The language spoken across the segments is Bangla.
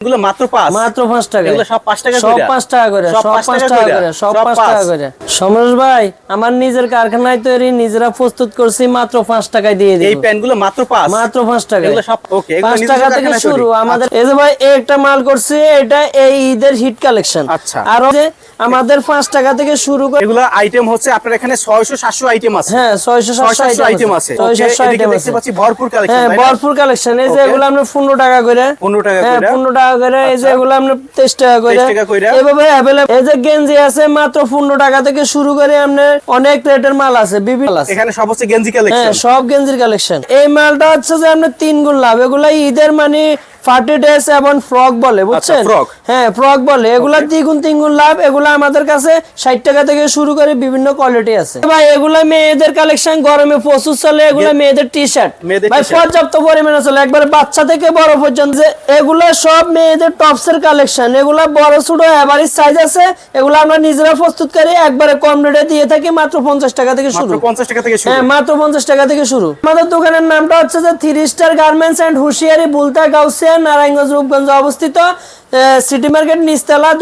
এগুলো মাত্র পাঁচ। মাত্র পাঁচ টাকা এগুলো সব পাঁচ টাকা সব পাঁচ টাকা করে সব সব পাঁচ পাঁচ টাকা টাকা করে সব সব পাঁচ পাঁচ? টাকা করে সমরেশ ভাই আমার নিজের কারখানায় তৈরি নিজেরা প্রস্তুত করছি মাত্র পাঁচ টাকায় দিয়ে এই গুলো মাত্র পাঁচ। মাত্র পাঁচ টাকা এগুলো সব ওকে পাঁচ টাকা থেকে শুরু। আমাদের এই যে ভাই একটা মাল করছে এটা এই ঈদের হিট কালেকশন। আচ্ছা। আর আমাদের পাঁচ টাকা থেকে শুরু করে এগুলো আইটেম হচ্ছে আপনার এখানে ছয়শো সাতশো আইটেম আছে। হ্যাঁ ছয়শো সাতশো আইটেম আছে। ভরপুর কালেকশন হ্যাঁ ভরপুর কালেকশন এই যে এগুলো আমরা পনেরো টাকা করে 15 টাকা হ্যাঁ পনেরো টাকা করে। এই যে এগুলো আমরা তেইশ টাকা করে। 23 এভাবে available- এই যে গেঞ্জি আছে মাত্র পনেরো টাকা থেকে শুরু করে আপনার অনেক রেটের মাল আছে বিভিন্ন আছে। এখানে সব হচ্ছে গেঞ্জি হ্যাঁ কালেকশন সব গেঞ্জির কালেকশন এই মালটা হচ্ছে যে আপনার তিন গুণ লাভ। এগুলা ঈদের মানে পার্টি ড্রেস এবং ফ্রক বলে বুঝছেন? frock। হ্যাঁ ফ্রক বলে। এগুলা দ্বিগুণ তিনগুণ লাভ। এগুলা আমাদের কাছে ষাট টাকা থেকে শুরু করে বিভিন্ন কোয়ালিটি আছে। ভাই এগুলা মেয়েদের কালেকশন গরমে প্রচুর চলে। এগুলা মেয়েদের টি শার্ট ভাই পর্যাপ্ত পরিমাণে চলে। একবার বাচ্চা থেকে বড় পর্যন্ত যে এগুলা সব মেয়েদের টপস এর কালেকশন এগুলা বড় ছোট এভারেজ সাইজ আছে। এগুলা আমরা নিজেরা প্রস্তুত করি। একবারে কম রেটে দিয়ে থাকি মাত্র পঞ্চাশ টাকা থেকে শুরু। পঞ্চাশ টাকা থেকে হ্যাঁ মাত্র পঞ্চাশ টাকা থেকে শুরু। আমাদের দোকানের নামটা হচ্ছে যে three star garments and Hushiyari Bhulta Gausia Narayanganj Rupganj অবস্থিত সিটি মার্কেট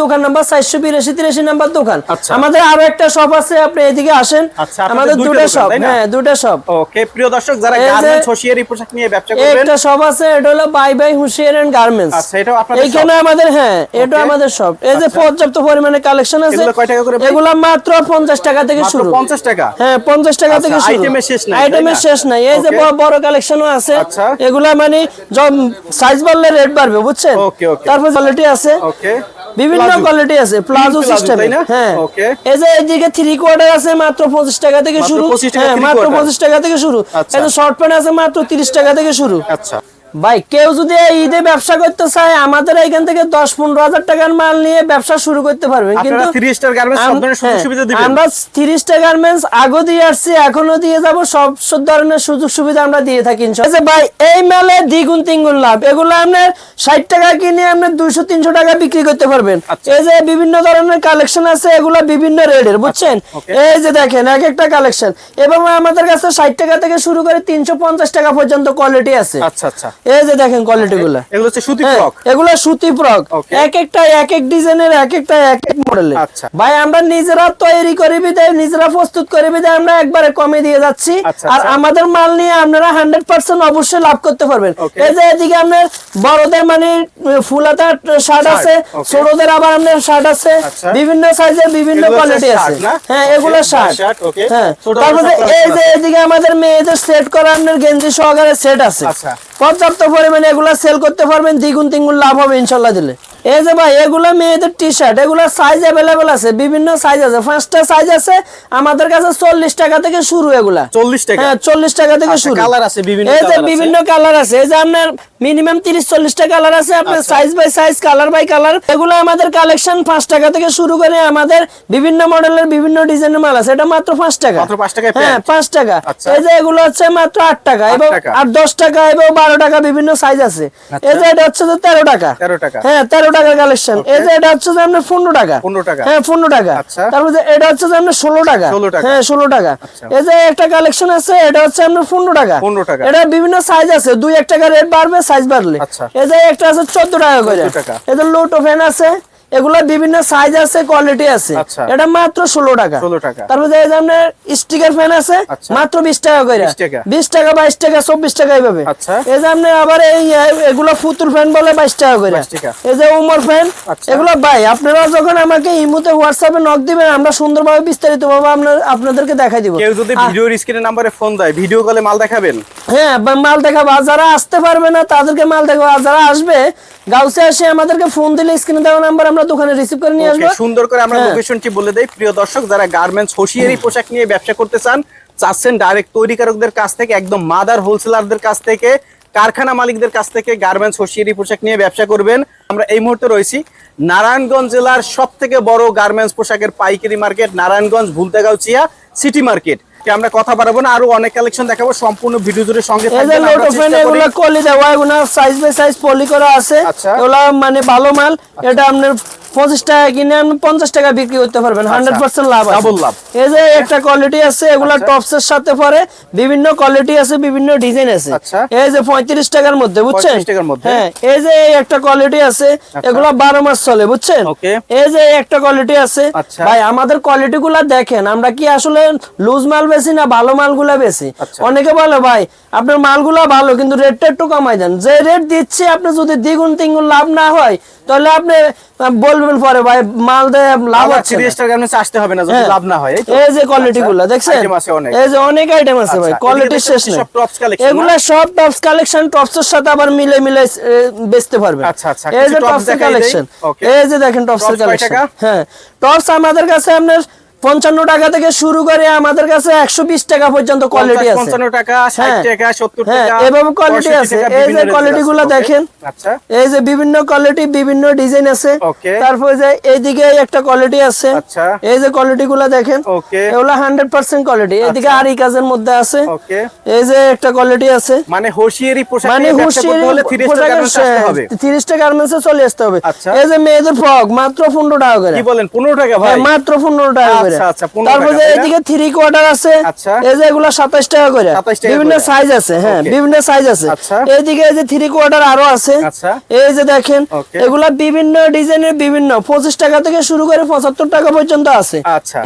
দোকান নাম্বার চারশো বিরাশি তিরাশি নাম্বার দোকান। আচ্ছা। আমাদের আরও একটা শপ আছে আপনি এদিকে আসেন। আচ্ছা, আমাদের দুটো শপ হ্যাঁ দুটো শপ ওকে প্রিয় দর্শক যারা গার্মেন্টস হোশিয়ারি পোশাক নিয়ে ব্যবসা করবেন। একটা শপ আছে এটা হলো বাই বাই হুশিয়ার এন্ড গার্মেন্টস আচ্ছা, এটাও আপনাদের এইখানে আমাদের হ্যাঁ এটা আমাদের শপ এই যে আচ্ছা। পর্যাপ্ত পরিমাণে কালেকশন আছে এগুলো কয় টাকা করে এগুলো মাত্র পঞ্চাশ টাকা থেকে মাত্র শুরু। পঞ্চাশ টাকা? হ্যাঁ পঞ্চাশ টাকা থেকে শুরু। আইটেমের শেষ নাই, আইটেমের শেষ নাই। এই যে বড় বড় কালেকশনও আছে। এগুলা মানে সাইজ বাড়লে রেট বাড়বে বুঝছেন. তারপর কোয়ালিটি আছে ওকে বিভিন্ন। কোয়ালিটি আছে প্লাজো সিস্টেম হ্যাঁ. এই যে এদিকে থ্রি কোয়ার্টার আছে মাত্র পঁচিশ টাকা থেকে শুরু হ্যাঁ মাত্র। পঁচিশ টাকা থেকে শুরু আচ্ছা। এই যে শর্ট প্যান্ট আছে মাত্র তিরিশ টাকা থেকে শুরু আচ্ছা ভাই কেউ যদি এই ঈদে ব্যবসা করতে চায় আমাদের এখান থেকে দশ পনেরো হাজার টাকার মাল নিয়ে ব্যবসা শুরু করতে পারবেন। কিন্তু থ্রি স্টার গার্মেন্টস হ্যাঁ, আমরা তিরিশটা গার্মেন্টস আগেও দিয়ে আসছি এখনও দিয়ে যাব সব ধরনের সুযোগ সুবিধা আমরা দিয়ে থাকি যে ভাই এই মেলে দ্বিগুণ তিনগুণ লাভ। এগুলো আপনার ষাট টাকা কিনে আপনার দুইশো তিনশো টাকা বিক্রি করতে পারবেন। আচ্ছা। এই যে বিভিন্ন ধরনের কালেকশন আছে এগুলো বিভিন্ন রেটের বুঝছেন? এই যে দেখেন এক একটা কালেকশন এবং আমাদের কাছে ষাট টাকা থেকে শুরু করে তিনশো পঞ্চাশ টাকা পর্যন্ত কোয়ালিটি আছে। আচ্ছা আচ্ছা। এই যে দেখেন কোয়ালিটি গুলা। এগুলো হচ্ছে সুতি হ্যাঁ, ফ্রক এগুলো সুতি ফ্রক এক একটা এক এক ডিজাইনের এক একটা এক এক মডেলের আচ্ছা। ভাই আমরা নিজেরা তৈরি করে বিদায় নিজেরা প্রস্তুত করে বিদায় আমরা একবারে কমে দিয়ে যাচ্ছি। আচ্ছা, আর আচ্ছা। আমাদের মাল নিয়ে আপনারা হান্ড্রেড পার্সেন্ট অবশ্যই লাভ করতে পারবেন। এই যে এদিকে আপনার বড়দের মানে ফুলাতা শার্ট আছে. ছোটদের আবার আপনার শার্ট আছে। বিভিন্ন সাইজের বিভিন্ন কোয়ালিটি আছে। হ্যাঁ এগুলো শার্ট. হ্যাঁ তারপরে এই যে এদিকে আমাদের মেয়েদের সেট করা আপনার গেঞ্জি সহকারে সেট আছে। আচ্ছা। পর্যাপ্ত পরিমাণে এগুলা সেল করতে পারবেন দ্বিগুণ তিনগুণ লাভ হবে ইনশাল্লাহ দিলে। এই যে ভাই এগুলো মেয়েদের টি শার্ট এগুলো সাইজ অ্যাভেলেবেল আছে বিভিন্ন সাইজ আছে। পাঁচটা সাইজ আছে আমাদের কাছে চল্লিশ টাকা থেকে শুরু এগুলা। চল্লিশ টাকা। হ্যাঁ চল্লিশ টাকা থেকে আচ্ছা, শুরু। colour আছে, বিভিন্ন এই যে বিভিন্ন কালার আছে এই যে আপনার মিনিমাম তিরিশ চল্লিশটা কালার আছে আপনার আচ্ছা। Size by size colour by colour এগুলো আমাদের কালেকশন পাঁচ টাকা থেকে শুরু করে আমাদের বিভিন্ন মডেলের বিভিন্ন ডিজাইনের মাল আছে। এটা মাত্র পাঁচ টাকা। হ্যাঁ? পাঁচ টাকা। আচ্ছা। এই যে এগুলো হচ্ছে মাত্র আট টাকা এবং। আর দশ টাকা এবং বারো টাকা বিভিন্ন সাইজ আছে। এই যে এটা হচ্ছে তেরো টাকা। 13 টাকা। হ্যাঁ তেরো টাকার কালেকশন এই যে এটা হচ্ছে যে আপনার পনেরো টাকা 15 টাকা। হ্যাঁ পনেরো টাকা আচ্ছা। তারপর যে এটা হচ্ছে যে আপনার ষোলো টাকা 16 টাকা। হ্যাঁ ষোলো টাকা আচ্ছা। এই যে একটা কালেকশন আছে এটা হচ্ছে আপনার পনেরো টাকা 15 টাকা। এটা বিভিন্ন সাইজ আছে দুই এক টাকা রেট বাড়বে সাইজ বাড়লে আচ্ছা। এই যে একটা আছে চোদ্দ টাকা করে 14 টাকা। এই যে লোটো ফ্যান আছে এগুলো বিভিন্ন সাইজ আছে কোয়ালিটি আছে। আচ্ছা। এটা মাত্র ষোলো টাকা। 16 টাকা। তারপর যে এই যে আপনার স্টিকার ফ্যান আছে আচ্ছা। মাত্র বিশ টাকা করে। বিশ টাকা। বাইশ টাকা চব্বিশ টাকা এইভাবে। আচ্ছা। এই যে আপনার আবার এই এগুলো ফুতুর ফ্যান বলে বাইশ টাকা করে। এই যে উমর ফ্যান। এগুলো ভাই আপনারা যখন আমাকে ইমুতে হোয়াটসঅ্যাপে নক দিবেন আমরা সুন্দরভাবে বিস্তারিত ভাবে আপনার আপনাদেরকে দেখাই দিব। কেউ যদি ভিডিওর স্ক্রিনের নাম্বারে ফোন দেয় ভিডিও কলে মাল দেখাবেন? হ্যাঁ বা- মাল দেখাবো। আর যারা আসতে পারবে না তাদেরকে মাল দেখাবো। আর যারা আসবে গাউসে এসে আমাদেরকে ফোন দিলে স্ক্রিনে দেওয়া নাম্বার আমরা দোকানে রিসিভ করে নিয়ে আসব। সুন্দর করে আমরা হ্যাঁ। লোকেশনটি বলে দেই। প্রিয় দর্শক যারা গার্মেন্টস হোশিয়ারি পোশাক নিয়ে ব্যবসা করতে চান চাচ্ছেন ডাইরেক্ট তৈরিকারকদের কাছ থেকে একদম মাদার হোলসেলারদের কাছ থেকে কারখানা মালিকদের কাছ থেকে গার্মেন্টস হোসিয়ারি পোশাক নিয়ে ব্যবসা করবেন। আমরা এই মুহূর্তে রয়েছি নারায়ণগঞ্জ জেলার সব থেকে বড় গার্মেন্টস পোশাকের পাইকারি market Narayanganj Bhulta Gausia City Market কে আমরা কথা বাড়াবো না আরও অনেক কালেকশন দেখাবো সম্পূর্ণ ভিডিও জুড়ে সঙ্গে থাকবেন এগুলো দেওয়া সাইজ বাই সাইজ পলি করা আছে। আচ্ছা। এগুলো মানে ভালো মাল এটা আপনার পঁচিশ টাকা কিনে আপনি পঞ্চাশ টাকা বিক্রি করতে পারবেন হান্ড্রেড পার্সেন্ট লাভ আছে লাভ। এই যে একটা কোয়ালিটি আছে এগুলা টপস এর সাথে পরে বিভিন্ন কোয়ালিটি আছে বিভিন্ন ডিজাইন আছে আচ্ছা। এই যে পঁয়ত্রিশ টাকার মধ্যে বুঝছেন 35 টাকার মধ্যে। হ্যাঁ এই যে এই একটা কোয়ালিটি আছে এগুলা বারো মাস চলে বুঝছেন এই যে একটা কোয়ালিটি আছে আচ্ছা। ভাই আমাদের কোয়ালিটি গুলা দেখেন আমরা কি আসলে লুজ মাল বেশি না ভালো মালগুলা বেশি আচ্ছা। অনেকে বলে ভাই আপনার মাল মালগুলা ভালো কিন্তু রেটটা একটু কমাই দেন যে রেট দিচ্ছে আপনি যদি দ্বিগুণ তিনগুণ লাভ না হয় তাহলে আপনি বলবেন পরে ভাই মাল দেয় লাভ আছে হচ্ছে না। 30 টাকা আসতে হবে না যদি হ্যাঁ। লাভ না হয় এই যে কোয়ালিটি গুলা আচ্ছা, দেখছেন। এই যে অনেক আইটেম আছে ভাই আচ্ছা, কোয়ালিটি শেষ নেই। সব tops collection, এগুলা সব টপস কালেকশন টপস এর সাথে আবার মিলে মিলে বেচতে পারবেন। আচ্ছা, আচ্ছা, এই যে টপস। কালেকশন এই যে দেখেন টপস কালেকশন হ্যাঁ টপস আমাদের কাছে আপনার পঞ্চান্ন টাকা থেকে শুরু করে আমাদের কাছে একশো বিশ টাকা পর্যন্ত কোয়ালিটি আছে। 55 টাকা 60 হ্যাঁ। টাকা 70 হ্যাঁ, টাকা এভাবে quality 65 আছে। এই যে আছে। গুলো দেখেন। আচ্ছা। এই যে বিভিন্ন কোয়ালিটি বিভিন্ন ডিজাইন আছে. তারপরে যে এইদিকে একটা কোয়ালিটি আছে। আচ্ছা। এই যে কোয়ালিটি গুলো দেখেন। এগুলো হান্ড্রেড পার্সেন্ট কোয়ালিটি এদিকে আরি কাজের মধ্যে আছে। এই যে একটা কোয়ালিটি আছে। মানে হোশিয়ারি পোশাক মানে নিয়ে ব্যবসা করতে হলে 30 টাকা গার্মেন্টস আসতে হবে। তিরিশ টাকা গার্মেন্টস চলে আসতে হবে। আচ্ছা। এই যে মেয়েদের ফ্রক মাত্র পনেরো টাকা করে। কি বলেন 15 টাকা ভাই? হ্যাঁ, মাত্র পনেরো টাকা করে আচ্ছা, আচ্ছা, 15 তারপর টাকা, যে তাই না? এদিকে থ্রি কোয়ার্টার আছে আচ্ছা। এই যে এগুলো সাতাশ টাকা করে বিভিন্ন সাইজ আছে হ্যাঁ বিভিন্ন সাইজ আছে। এইদিকে এই যে থ্রি কোয়ার্টার আরও আছে। এই যে দেখেন এগুলা বিভিন্ন ডিজাইনের বিভিন্ন পঁচিশ টাকা থেকে শুরু করে পঁচাত্তর টাকা পর্যন্ত আছে।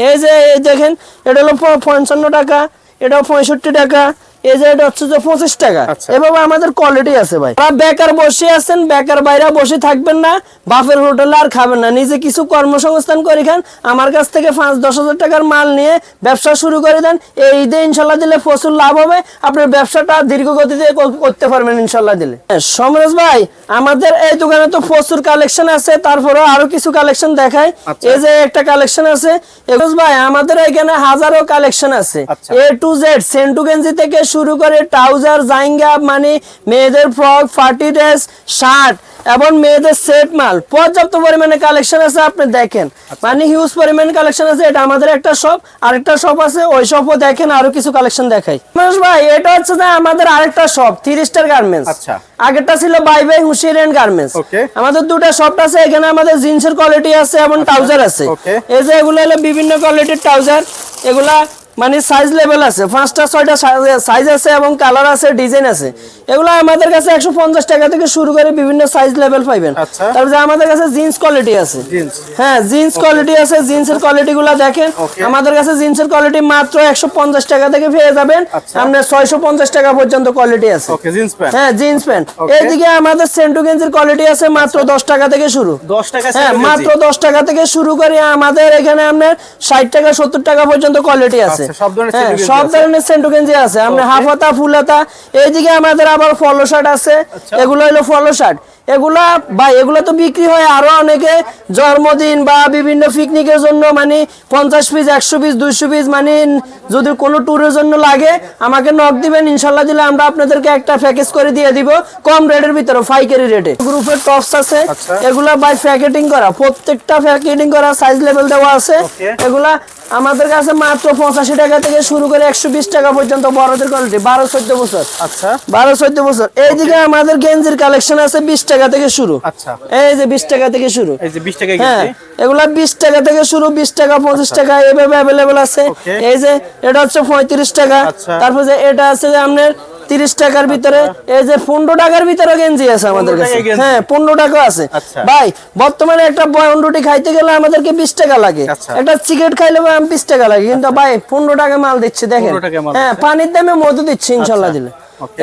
এই যে এই দেখেন এটা হলো পঞ্চান্ন টাকা এটা পঁয়ষট্টি টাকা এই যে হচ্ছে যে পঁচিশ টাকা। আচ্ছা। এভাবে আমাদের কোয়ালিটি আছে ভাই। আপনারা বেকার বসে আছেন বেকার বাইরে বসে থাকবেন না বাপের হোটেলে আর খাবেন না। নিজে কিছু কর্মসংস্থান করে খান আমার কাছ থেকে পাঁচ দশ হাজার টাকার মাল নিয়ে ব্যবসা শুরু করে দেন। এই ঈদে ইনশাল্লাহ দিলে প্রচুর লাভ হবে। আপনার ব্যবসাটা দীর্ঘ গতিতে করতে পারবেন ইনশাল্লাহ দিলে। হ্যাঁ, সমরেশ ভাই আমাদের এই দোকানে তো প্রচুর কালেকশন আছে তারপরে আরও কিছু কালেকশন দেখায় আচ্ছা। এই যে একটা কালেকশন আছে। ভাই আমাদের এখানে হাজারো কালেকশন আছে। এ টু জেড সেন্টু গেঞ্জি থেকে শুরু করে ট্রাউজার জাইঙ্গা মানে মেয়েদের ফ্রক পার্টি ড্রেস শার্ট এবং মেয়েদের সেট মাল পর্যাপ্ত পরিমাণে কালেকশন আছে আপনি দেখেন আচ্ছা। মানে হিউজ পরিমাণে কালেকশন আছে এটা আমাদের একটা শপ আরেকটা শপ আছে ওই শপও দেখেন আরও কিছু কালেকশন দেখাই মানুষ ভাই এটা হচ্ছে যে আমাদের আরেকটা শপ থ্রি স্টার গার্মেন্টস আচ্ছা। আগেরটা ছিল বাই বাই হুশিয়ার এন্ড গার্মেন্টস. আমাদের দুটো শপ আছে এখানে আমাদের জিন্সের কোয়ালিটি আছে এবং ট্রাউজার আছে. এই যে এগুলো হলো বিভিন্ন কোয়ালিটির ট্রাউজার এগুলা মানে সাইজ লেভেল আছে। পাঁচটা ছয়টা সাইজ আছে এবং কালার আছে ডিজাইন আছে। এগুলো আমাদের কাছে একশো পঞ্চাশ টাকা থেকে শুরু করে বিভিন্ন সাইজ লেভেল পাইবেন। আচ্ছা। তারপরে আমাদের কাছে জিন্স কোয়ালিটি আছে। হ্যাঁ জিন্স কোয়ালিটি আছে জিন্সের কোয়ালিটি গুলা দেখেন। আমাদের কাছে জিন্সের কোয়ালিটি মাত্র একশো পঞ্চাশ টাকা থেকে পেয়ে যাবেন। আচ্ছা। আপনার ছয়শো পঞ্চাশ টাকা পর্যন্ত কোয়ালিটি আছে। হ্যাঁ জিন্স প্যান্ট এইদিকে আমাদের সেন্টু গেঞ্জির কোয়ালিটি আছে মাত্র দশ টাকা থেকে শুরু। 10 টাকা হ্যাঁ মাত্র দশ টাকা থেকে শুরু করে আমাদের এখানে আপনার ষাট টাকা সত্তর টাকা পর্যন্ত কোয়ালিটি আছে। আচ্ছা, সব ধরনের হ্যাঁ, সেন্টু গেঞ্জি সব আছে। ধরনের সেন্টু গেঞ্জি আছে আপনার হাফ হাতা ফুল হাতা এইদিকে আমাদের আবার ফলো শার্ট আছে আচ্ছা। এগুলো হলো ফলো শার্ট এগুলা ভাই এগুলো তো বিক্রি হয় আরও অনেকে। জন্মদিন বা বিভিন্ন পিকনিকের জন্য মানে পঞ্চাশ পিস একশো পিস দুইশো পিস মানে যদি কোনো ট্যুরের জন্য লাগে আমাকে নক দিবেন ইনশাল্লাহ দিলে আমরা আপনাদেরকে একটা প্যাকেজ করে দিয়ে দিব কম রেটের ভিতরে পাইকারি রেটে। গ্রুপের টপস আছে আচ্ছা। এগুলা বাই প্যাকেটিং করা প্রত্যেকটা প্যাকেটিং করা সাইজ লেভেল দেওয়া আছে। এগুলা আমাদের কাছে মাত্র পঁচাশি টাকা থেকে শুরু করে একশো বিশ টাকা পর্যন্ত বড়দের কোয়ালিটি বারো চোদ্দ বছর। আচ্ছা। বারো চোদ্দ বছর। এইদিকে আমাদের গেঞ্জির কালেকশন আছে বিশ টাকা থেকে শুরু। আচ্ছা। এই যে বিশ টাকা থেকে শুরু। এই যে 20 টাকা হ্যাঁ এগুলা বিশ টাকা থেকে শুরু বিশ টাকা পঁচিশ টাকা এভাবে অ্যাভেলেবেল আছে। এই যে এটা হচ্ছে পঁয়ত্রিশ টাকা। আচ্ছা। তারপর যে এটা আছে যে আপনার তিরিশ টাকার ভিতরে এই যে পনেরো টাকার ভিতরে গেঞ্জি আছে আমাদের কাছে। হ্যাঁ পনেরো টাকা আছে। আচ্ছা। ভাই বর্তমানে একটা বয়ন রুটি খাইতে গেলে আমাদেরকে বিশ টাকা লাগে। আচ্ছা। একটা চিকেট খাইলে বিশ টাকা লাগে। কিন্তু ভাই পনেরো টাকা মাল দিচ্ছে দেখেন। 15 টাকায় মাল হ্যাঁ পানির দামে মধু দিচ্ছে ইনশাল্লাহ আচ্ছা। দিলে।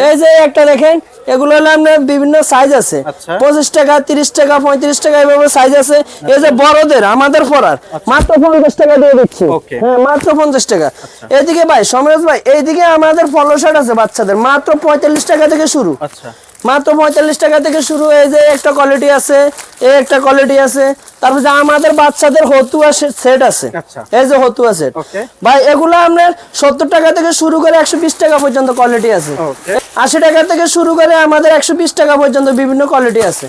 এই যে একটা দেখেন এগুলো হলো আপনার বিভিন্ন সাইজ আছে। আচ্ছা। পঁচিশ টাকা তিরিশ টাকা পঁয়ত্রিশ টাকা এভাবে সাইজ আছে। এই যে বড়দের আমাদের পড়ার মাত্র পঞ্চাশ টাকা দিয়ে দিচ্ছি। হ্যাঁ মাত্র পঞ্চাশ টাকা। এদিকে ভাই সমরেশ ভাই এইদিকে আমাদের ফলো শার্ট আছে বাচ্চাদের মাত্র পঁয়তাল্লিশ টাকা থেকে শুরু। আচ্ছা। মাত্র পঁয়তাল্লিশ টাকা থেকে শুরু এই যে একটা কোয়ালিটি আছে এই একটা কোয়ালিটি আছে তারপর যে আমাদের বাচ্চাদের হতুয়া সেট আছে। আচ্ছা। এই যে হতুয়া সেট ভাই এগুলো আপনার সত্তর টাকা থেকে শুরু করে একশো বিশ টাকা পর্যন্ত কোয়ালিটি আছে। আশি টাকা থেকে শুরু করে আমাদের একশো বিশ টাকা পর্যন্ত বিভিন্ন কোয়ালিটি আছে।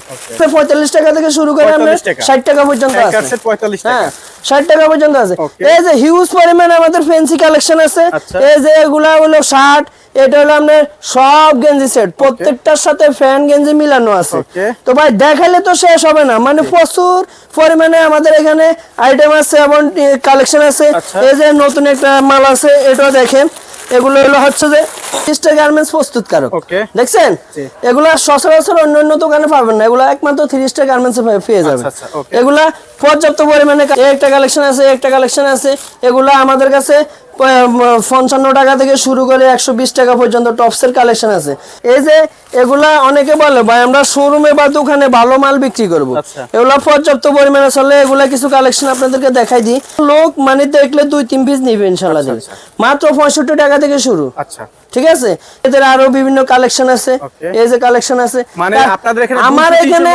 পঁয়তাল্লিশ টাকা থেকে শুরু করে আপনার ষাট টাকা পর্যন্ত আছে। কাটসেট 45 টাকা। হ্যাঁ ষাট টাকা পর্যন্ত আছে। এই যে হিউজ পরিমাণে আমাদের ফ্যান্সি কালেকশন আছে। আচ্ছা। এই যে এগুলা হলো শার্ট এটা হলো আপনার সব গেঞ্জি সেট। প্রত্যেকটার সাথে ফ্যান গেঞ্জি মিলানো আছে। তো ভাই দেখালে তো শেষ হবে না। মানে প্রচুর পরিমাণে আমাদের এখানে আইটেম আছে এবং কালেকশন আছে। আচ্ছা। এই যে নতুন একটা মাল আছে এটাও দেখেন। এগুলো হলো হচ্ছে যে স্টার গার্মেন্টস প্রস্তুতকারক. দেখছেন? এগুলা সচরাচর অন্য অন্য দোকানে পাবেন না। এগুলা একমাত্র থ্রি স্টার গার্মেন্টস পেয়ে যাবেন। আচ্ছা, এগুলা পর্যাপ্ত পরিমাণে একটা কালেকশন আছে একটা কালেকশন আছে। এগুলা আমাদের কাছে পঞ্চান্ন টাকা থেকে শুরু করে একশো বিশ টাকা পর্যন্ত টপসের কালেকশন আছে। এই যে এগুলা অনেকে বলে ভাই আমরা শোরুমে বা দোকানে ভালো মাল বিক্রি করব। আচ্ছা। এগুলা পর্যাপ্ত পরিমাণে চলে এগুলা কিছু কালেকশন আপনাদেরকে দেখাই দিই। লোক মানে দেখলে দুই তিন পিস নিবে ইনশাল্লাহ মাত্র পঁয়ষট্টি টাকা থেকে শুরু। আচ্ছা। ঠিক আছে? এদের আরও বিভিন্ন কালেকশন আছে। এই যে কালেকশন আছে। মানে আপনাদের এখানে আমার এখানে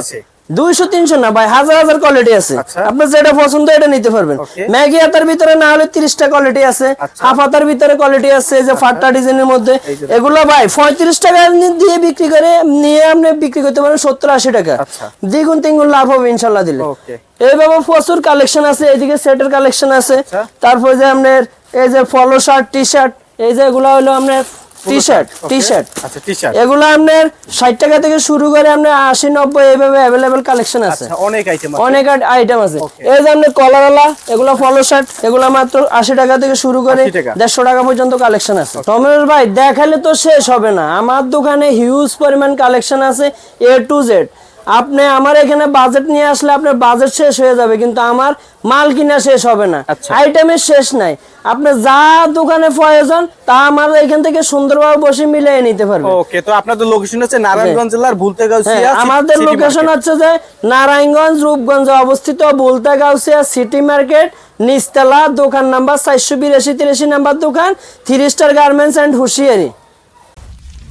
আছে। দুইশো তিনশো না ভাই হাজার হাজার কোয়ালিটি আছে আচ্ছা। আপনার যেটা পছন্দ এটা নিতে পারবেন ম্যাগি হাতার ভিতরে না হলে তিরিশটা কোয়ালিটি আছে আচ্ছা। হাফ হাতার ভিতরে কোয়ালিটি আছে এই যে ফাটটা ডিজাইনের মধ্যে এগুলো ভাই পঁয়ত্রিশ টাকা দিয়ে বিক্রি করে নিয়ে আপনি বিক্রি করতে পারেন সত্তর আশি টাকা আচ্ছা। দ্বিগুণ তিনগুণ লাভ হবে ইনশাল্লাহ দিলে. এইভাবে প্রচুর কালেকশন আছে এদিকে সেটের কালেকশন আছে আচ্ছা। তারপর যে আপনার এই যে ফলো শার্ট টি শার্ট এই যে এগুলো হলো আপনার টি শার্ট টি শার্ট আচ্ছা টি শার্ট এগুলো আপনার ষাট টাকা থেকে শুরু করে আপনার এইভাবে কালেকশন আছে। আচ্ছা অনেক আইটেম আছে। অনেক আইটেম আছে। এই যে আপনার কলারওয়ালা এগুলো ফলো শার্ট এগুলো মাত্র আশি টাকা থেকে শুরু করে 80 টাকা। দেড়শো টাকা পর্যন্ত কালেকশন আছে। ভাই দেখালে তো শেষ হবে না। আমার দোকানে হিউজ পরিমাণ কালেকশন আছে এ টু জেড আপনি আমার এখানে বাজেট নিয়ে আসলে আপনার বাজেট শেষ হয়ে যাবে কিন্তু আমার মাল কিনা শেষ হবে না। আচ্ছা। আইটেমের শেষ নাই। আপনি যা দোকানে প্রয়োজন তা আমার এখান থেকে সুন্দরভাবে বসে মিলিয়ে নিতে পারবেন। ওকে তো আপনাদের লোকেশন হচ্ছে নারায়ণগঞ্জ জেলার হ্যাঁ, ভুলতেগাছিয়া আমাদের লোকেশন। হচ্ছে যে নারায়ণগঞ্জ রূপগঞ্জে অবস্থিত বুলতাগাউসিয়া সিটি মার্কেট নিচতলা দোকান নাম্বার চারশো বিরাশি তিরাশি নাম্বার দোকান three star garments and Hushiyari.